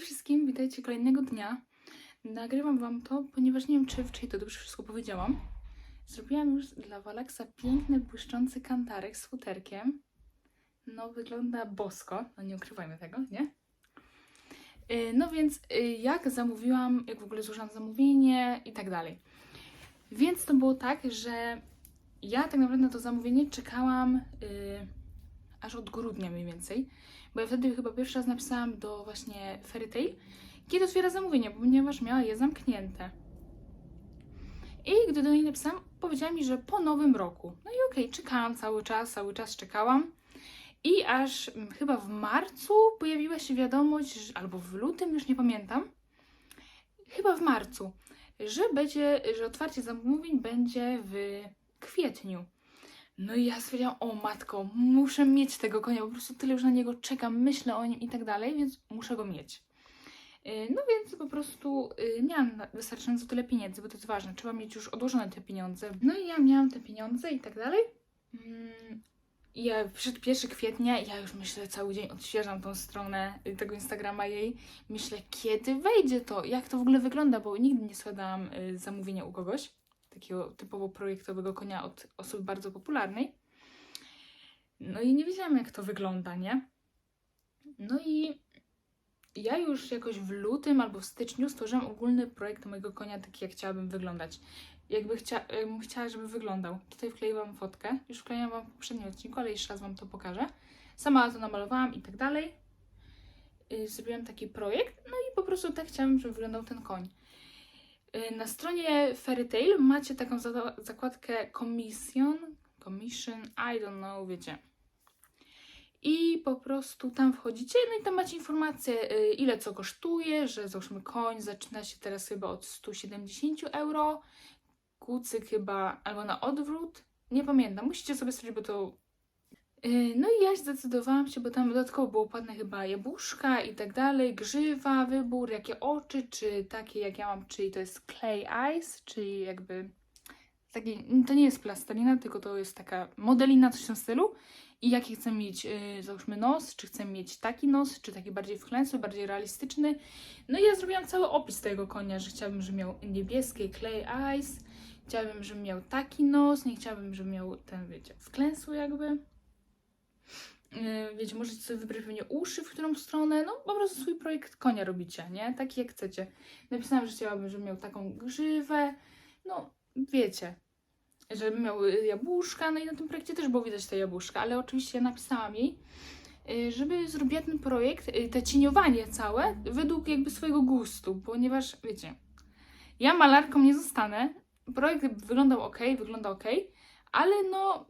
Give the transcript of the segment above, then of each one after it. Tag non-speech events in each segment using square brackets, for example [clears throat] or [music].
Wszystkim, witajcie kolejnego dnia. Nagrywam Wam to, ponieważ nie wiem, czy wczoraj to dobrze wszystko powiedziałam. Zrobiłam już dla Walaksa piękny, błyszczący kantarek z futerkiem. No, wygląda bosko, no nie ukrywajmy tego, nie? Yy, No więc, yy, jak zamówiłam, jak w ogóle złożyłam zamówienie i tak dalej. Więc to było tak, że ja tak naprawdę na to zamówienie czekałam yy, aż od grudnia mniej więcej. Bo ja wtedy chyba pierwszy raz napisałam do właśnie Fairy Tail, kiedy otwiera zamówienie, ponieważ miała je zamknięte. I gdy do niej napisałam, powiedziała mi, że po nowym roku. No i okej, czekałam cały czas, cały czas czekałam. I aż mm, chyba w marcu pojawiła się wiadomość, albo w lutym, już nie pamiętam. Chyba w marcu, że będzie, że otwarcie zamówień będzie w kwietniu. No i ja stwierdziłam, o matko, muszę mieć tego konia, po prostu tyle już na niego czekam, myślę o nim i tak dalej, więc muszę go mieć. Yy, No więc po prostu yy, miałam wystarczająco tyle pieniędzy, bo to jest ważne, trzeba mieć już odłożone te pieniądze. No i ja miałam te pieniądze i tak dalej. Mm, I ja przyszedł 1 kwietnia ja już myślę, cały dzień odświeżam tą stronę y, tego Instagrama jej. Myślę, kiedy wejdzie to, jak to w ogóle wygląda, bo nigdy nie składałam y, zamówienia u kogoś takiego typowo projektowego konia od osoby bardzo popularnej. No i nie wiedziałam, jak to wygląda, nie? No i ja już jakoś w lutym albo w styczniu stworzyłam ogólny projekt mojego konia, taki jak chciałabym wyglądać. Jakby chcia, jakbym chciała, żeby wyglądał. Tutaj wkleiłam fotkę. Już wkleiłam Wam w poprzednim odcinku, ale jeszcze raz Wam to pokażę. Sama to namalowałam i tak dalej. Yy, Zrobiłam taki projekt, no i po prostu tak chciałam, żeby wyglądał ten koń. Y, Na stronie Fairy Tail macie taką za- zakładkę Commission, Commission, I don't know, wiecie. I po prostu tam wchodzicie, no i tam macie informację, y, ile co kosztuje, że załóżmy koń zaczyna się teraz chyba od 170 euro, kucyk chyba, albo na odwrót, nie pamiętam, musicie sobie sprawdzić, bo to... Y, No i ja zdecydowałam się, bo tam dodatkowo było płatne chyba jabłuszka i tak dalej, grzywa, wybór, jakie oczy, czy takie jak ja mam, czyli to jest clay eyes, czyli jakby taki, to nie jest plastelina, tylko to jest taka modelina, coś w tym stylu. I jaki chcę mieć, yy, załóżmy nos, czy chcę mieć taki nos, czy taki bardziej wklęsły, bardziej realistyczny. No i ja zrobiłam cały opis tego konia, że chciałabym, żeby miał niebieskie clay eyes, chciałabym, żeby miał taki nos, nie chciałabym, żeby miał ten, wiecie, wklęsły jakby. Yy, wiecie, możecie sobie wybrać pewnie uszy, w którą stronę, no po prostu swój projekt konia robicie, nie? Taki jak chcecie. Napisałam, że chciałabym, żeby miał taką grzywę, no wiecie, żeby miał y, jabłuszka, no i na tym projekcie też było widać te jabłuszka, ale oczywiście napisałam jej, y, żeby zrobiła ten projekt, y, te cieniowanie całe, według jakby swojego gustu, ponieważ wiecie, ja malarką nie zostanę, projekt wyglądał ok, wygląda ok, ale no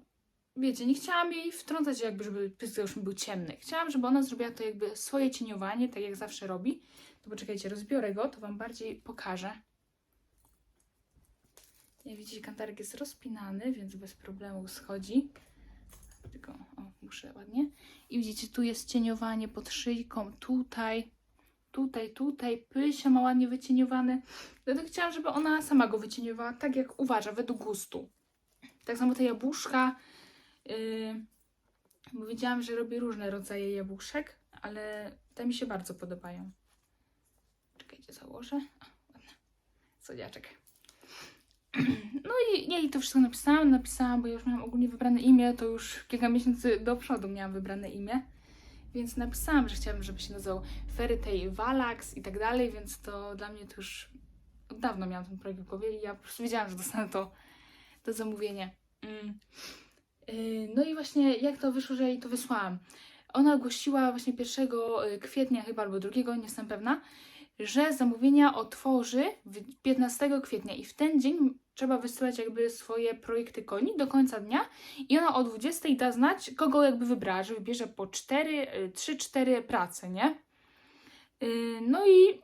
wiecie, nie chciałam jej wtrącać jakby, żeby już był ciemny. Chciałam, żeby ona zrobiła to jakby swoje cieniowanie, tak jak zawsze robi. To poczekajcie, rozbiorę go, to Wam bardziej pokażę. Jak widzicie, kantarek jest rozpinany, więc bez problemu schodzi. Tylko, o, muszę ładnie. I widzicie, tu jest cieniowanie pod szyjką, tutaj, tutaj, tutaj. Pysia ma ładnie wycieniowane. Dlatego chciałam, żeby ona sama go wycieniowała tak, jak uważa, według gustu. Tak samo te jabłuszka. Yy, bo wiedziałam, że robi różne rodzaje jabłuszek, ale te mi się bardzo podobają. Czekajcie, założę. O, ładne. Słodziaczek. [clears throat] No i to wszystko napisałam, napisałam, bo ja już miałam ogólnie wybrane imię, to już kilka miesięcy do przodu miałam wybrane imię. Więc napisałam, że chciałabym, żeby się nazywał Fairy Tail Valax i tak dalej, więc to dla mnie to już od dawna miałam ten projekt w głowie i ja po prostu wiedziałam, że dostanę to, to zamówienie. Mm. Yy, No i właśnie jak to wyszło, że jej to wysłałam. Ona ogłosiła właśnie 1 kwietnia chyba albo 2, nie jestem pewna, że zamówienia otworzy w 15 kwietnia i w ten dzień trzeba wysyłać jakby swoje projekty koni do końca dnia i ona o 20 da znać, kogo jakby wybrała, że wybierze po 4, 3-4 prace, nie? No i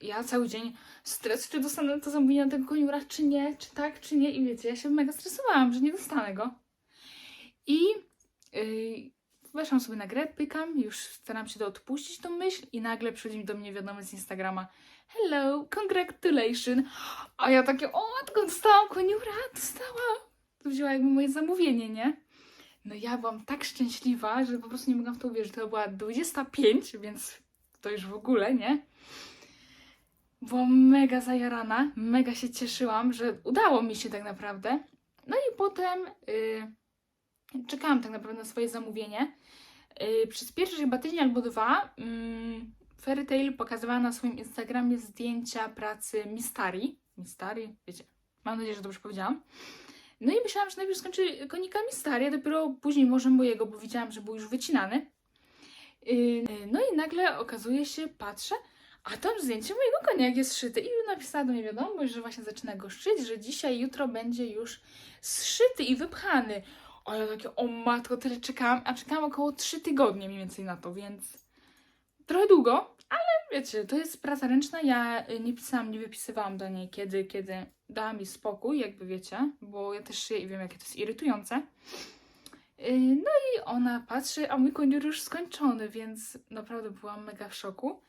ja cały dzień stres, czy dostanę to zamówienie na tego koniura, czy nie, czy tak, czy nie i wiecie, ja się mega stresowałam, że nie dostanę go. I yy, weszłam sobie na grę, pykam, już staram się to odpuścić tą myśl i nagle przychodzi do mnie wiadomość z Instagrama Hello, congratulations. A ja takie, o matko, dostałam koniura, dostałam. To wzięła jakby moje zamówienie, nie? No ja byłam tak szczęśliwa, że po prostu nie mogłam w to uwierzyć. To była 25, więc to już w ogóle, nie? Byłam mega zajarana, mega się cieszyłam, że udało mi się tak naprawdę. No i potem y, czekałam tak naprawdę na swoje zamówienie. Y, przez pierwszy chyba tydzień albo dwa ym, Fairy Tail pokazywała na swoim Instagramie zdjęcia pracy Mistari. Mistari, wiecie, mam nadzieję, że dobrze powiedziałam. No i myślałam, że najpierw skończy konika Mistari, a dopiero później może mojego, bo widziałam, że był już wycinany. Yy, no i nagle okazuje się, patrzę, a tam zdjęcie mojego konia jak jest szyty. I napisała do mnie wiadomość, że właśnie zaczyna go szyć, że dzisiaj, jutro będzie już zszyty i wypchany. O ja takie, o matko, tyle czekałam, a czekałam około 3 tygodnie mniej więcej na to, więc trochę długo, ale wiecie, to jest praca ręczna. Ja y, nie pisałam, nie wypisywałam do niej, kiedy, kiedy dała mi spokój, jakby wiecie, bo ja też wiem, jakie to jest irytujące. Yy, No i ona patrzy, a mój koniur już skończony, więc naprawdę byłam mega w szoku.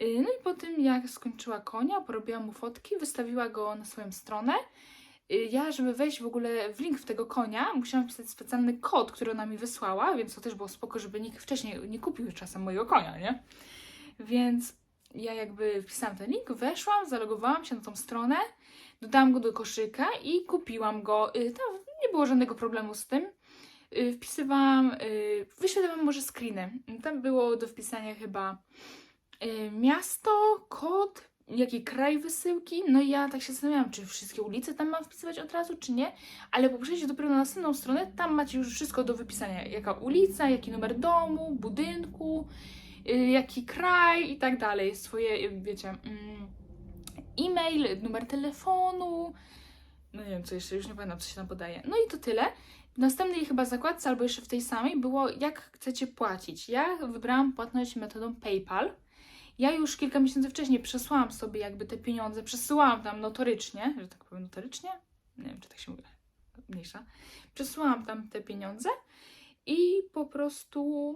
Yy, No i po tym, jak skończyła konia, porobiła mu fotki, wystawiła go na swoją stronę. Yy, Ja, żeby wejść w ogóle w link w tego konia, musiałam wpisać specjalny kod, który ona mi wysłała, więc to też było spoko, żeby nikt wcześniej nie kupił czasem mojego konia, nie? Więc ja jakby wpisałam ten link, weszłam, zalogowałam się na tą stronę, dodałam go do koszyka i kupiłam go. Yy, Tam nie było żadnego problemu z tym. Yy, Wpisywałam, wam może screeny. Tam było do wpisania chyba miasto, kod, jaki kraj wysyłki. No i ja tak się zastanawiałam, czy wszystkie ulice tam mam wpisywać od razu, czy nie. Ale po przejściu dopiero na następną stronę, tam macie już wszystko do wypisania. Jaka ulica, jaki numer domu, budynku, yy, jaki kraj i tak dalej. Swoje, yy, wiecie, mm, e-mail, numer telefonu. No nie wiem, co jeszcze, już nie pamiętam, co się tam podaje. No i to tyle. W następnej chyba zakładce, albo jeszcze w tej samej, było jak chcecie płacić. Ja wybrałam płatność metodą PayPal. Ja już kilka miesięcy wcześniej przesłałam sobie jakby te pieniądze, przesyłałam tam notorycznie, że tak powiem notorycznie, nie wiem czy tak się mówi, mniejsza, przesyłałam tam te pieniądze i po prostu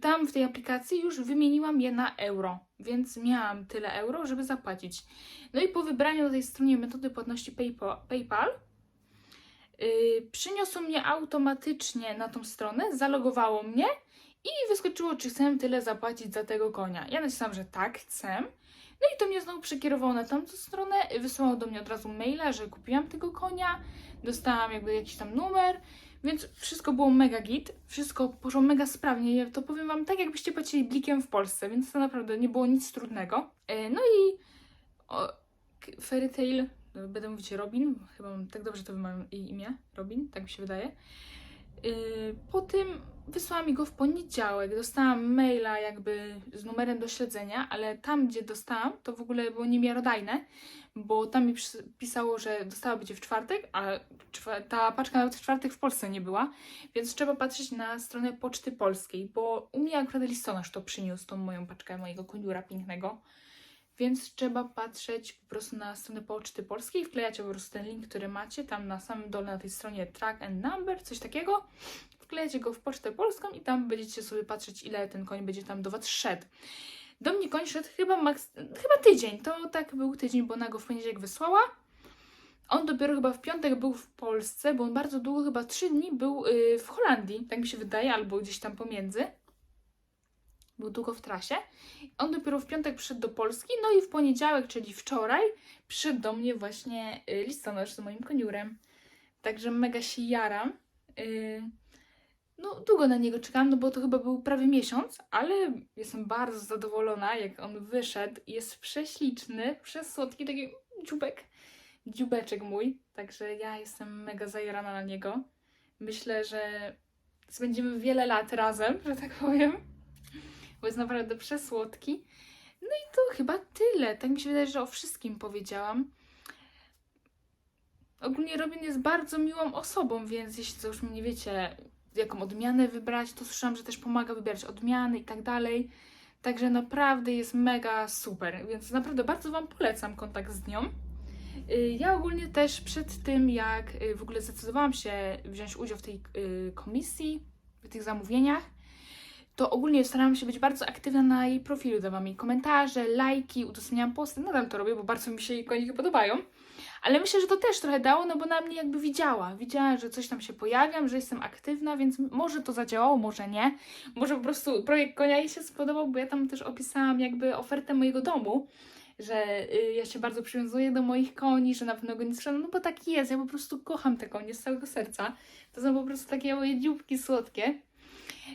tam w tej aplikacji już wymieniłam je na euro, więc miałam tyle euro, żeby zapłacić. No i po wybraniu na tej stronie metody płatności PayPal Yy, przyniosło mnie automatycznie na tą stronę, zalogowało mnie i wyskoczyło, czy chcę tyle zapłacić za tego konia. Ja nacisnęłam, że tak, chcę. No i to mnie znowu przekierowało na tamtą stronę, wysłało do mnie od razu maila, że kupiłam tego konia, dostałam jakby jakiś tam numer, więc wszystko było mega git, wszystko poszło mega sprawnie. Ja to powiem Wam tak, jakbyście płacili blikiem w Polsce, więc to naprawdę nie było nic trudnego. Yy, No i o, Fairy Tail, no, będę mówić Robin, chyba tak dobrze to wymawiam jej imię, Robin, tak mi się wydaje. Yy, po tym wysłałam mi go w poniedziałek, dostałam maila jakby z numerem do śledzenia, ale tam gdzie dostałam to w ogóle było niemiarodajne, bo tam mi pisało, że dostała będzie w czwartek, a ta paczka nawet w czwartek w Polsce nie była, więc trzeba patrzeć na stronę Poczty Polskiej, bo u mnie akurat listonosz to przyniósł tą moją paczkę mojego koniura pięknego. Więc trzeba patrzeć po prostu na stronę Poczty Polskiej, wklejacie po prostu ten link, który macie tam na samym dole na tej stronie Track and Number, coś takiego. Wklejacie go w Pocztę Polską i tam będziecie sobie patrzeć, ile ten koń będzie tam do Was szedł. Do mnie koń szedł chyba, maks- chyba tydzień, to tak był tydzień, bo ona go w poniedziałek wysłała. On dopiero chyba w piątek był w Polsce, bo on bardzo długo, chyba trzy dni był yy, w Holandii, tak mi się wydaje, albo gdzieś tam pomiędzy. Był długo w trasie. On dopiero w piątek przyszedł do Polski, no i w poniedziałek, czyli wczoraj, przyszedł do mnie właśnie y, listonosz z moim koniurem. Także mega się jaram. Y, No, długo na niego czekałam, no bo to chyba był prawie miesiąc, ale jestem bardzo zadowolona, jak on wyszedł. Jest prześliczny, przesłodki, taki dziubek, dziubeczek mój. Także ja jestem mega zajarana na niego. Myślę, że spędzimy wiele lat razem, że tak powiem bo jest naprawdę przesłodki. No i to chyba tyle. Tak mi się wydaje, że o wszystkim powiedziałam. Ogólnie Robin jest bardzo miłą osobą, więc jeśli to już nie wiecie, jaką odmianę wybrać, to słyszałam, że też pomaga wybierać odmiany i tak dalej. Także naprawdę jest mega super, więc naprawdę bardzo Wam polecam kontakt z nią. Y, Ja ogólnie też przed tym, jak y, w ogóle zdecydowałam się wziąć udział w tej y, komisji, w tych zamówieniach, to ogólnie starałam się być bardzo aktywna na jej profilu. Dawałam jej komentarze, lajki, udostępniałam posty. Nadal to robię, bo bardzo mi się jej koniki podobają. Ale myślę, że to też trochę dało, no bo na mnie jakby widziała. Widziała, że coś tam się pojawiam, że jestem aktywna, więc może to zadziałało, może nie. Może po prostu projekt konia jej się spodobał, bo ja tam też opisałam jakby ofertę mojego domu, że y, ja się bardzo przywiązuję do moich koni, że na pewno go nie sprzedam, no bo tak jest, ja po prostu kocham te konie z całego serca. To są po prostu takie moje dzióbki słodkie.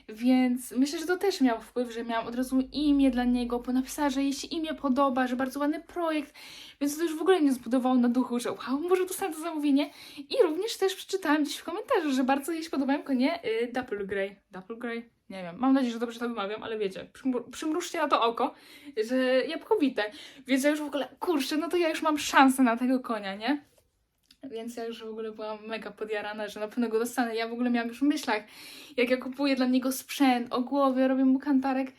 Więc myślę, że to też miało wpływ, że miałam od razu imię dla niego, bo napisała, że jej się imię podoba, że bardzo ładny projekt, więc to już w ogóle nie zbudowało na duchu, że wow, może dostanę to zamówienie. I również też przeczytałam gdzieś w komentarzu, że bardzo jej się podobają konie y, Grey. Dapple Grey? Nie wiem, mam nadzieję, że dobrze to wymawiam, ale wiecie, przymru- przymrużcie na to oko, że jabłkowite. Więc ja już w ogóle, kurczę, no to ja już mam szansę na tego konia, nie? Więc ja już w ogóle byłam mega podjarana, że na pewno go dostanę. Ja w ogóle miałam już w myślach, jak ja kupuję dla niego sprzęt, o głowie, robię mu kantarek.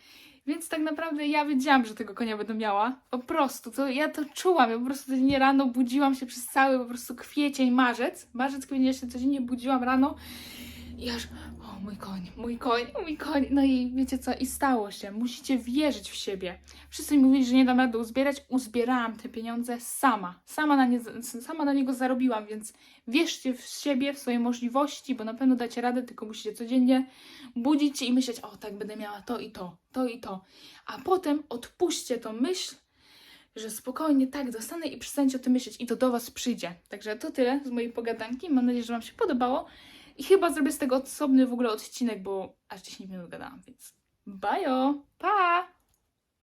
Więc tak naprawdę ja wiedziałam, że tego konia będę miała. Po prostu, to ja to czułam. Ja po prostu codziennie rano budziłam się przez cały po prostu kwiecień, marzec. Marzec, kwiecień, ja się codziennie budziłam rano aż, o mój koń, mój koń, mój koń. No i wiecie co, i stało się. Musicie wierzyć w siebie. Wszyscy mi mówili, że nie dam rady uzbierać. Uzbierałam te pieniądze sama. Sama na, nie, sama na niego zarobiłam, więc wierzcie w siebie, w swoje możliwości, bo na pewno dacie radę, tylko musicie codziennie budzić się i myśleć, o tak, będę miała to i to, to i to. A potem odpuśćcie tą myśl, że spokojnie tak dostanę i przestańcie o tym myśleć i to do Was przyjdzie. Także to tyle z mojej pogadanki. Mam nadzieję, że Wam się podobało. I chyba zrobię z tego osobny w ogóle odcinek, bo aż 10 minut gadałam, więc bajo, pa!